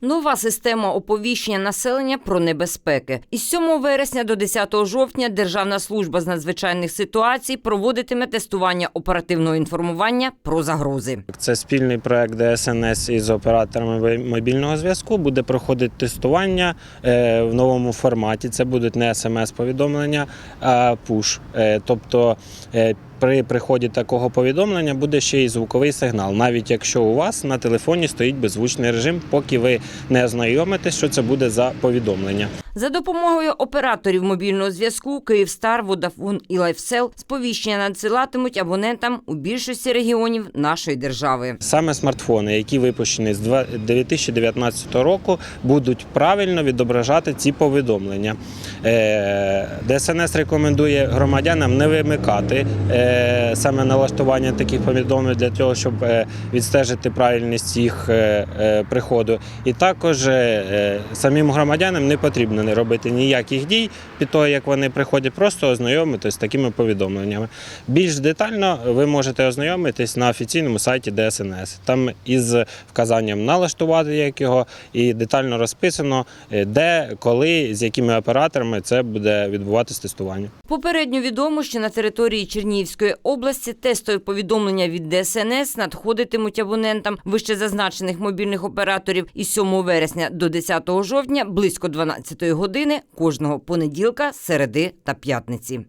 Нова система оповіщення населення про небезпеки. Із 7 вересня до 10 жовтня Державна служба з надзвичайних ситуацій проводитиме тестування оперативного інформування про загрози. Це спільний проект ДСНС із операторами мобільного зв'язку. Буде проходити тестування е, в новому форматі. Це будуть не смс-повідомлення, а пуш. Е, Тобто е, при приході такого повідомлення буде ще й звуковий сигнал, навіть якщо у вас на телефоні стоїть беззвучний режим, поки ви не ознайомитесь, що це буде за повідомлення. За допомогою операторів мобільного зв'язку Київстар, Водафон і Лайфсел сповіщення надсилатимуть абонентам у більшості регіонів нашої держави. Саме смартфони, які випущені з 2019 року, будуть правильно відображати ці повідомлення. Е, ДСНС рекомендує громадянам не вимикати е, саме налаштування таких повідомлень для того, щоб е, відстежити правильність їх приходу. І також самим громадянам не потрібно не робити ніяких дій під того, як вони приходять, просто ознайомитись з такими повідомленнями. Більш детально ви можете ознайомитись на офіційному сайті ДСНС. Там із вказанням налаштувати як його і детально розписано, е, де, коли, з якими операторами це буде відбуватись тестування. Попередньо відомо, що на території Чернігівської області тестові повідомлення від ДСНС надходитимуть абонентам вищезазначених мобільних операторів із 7 вересня до 10 жовтня близько 12 години кожного понеділка, середи та п'ятниці.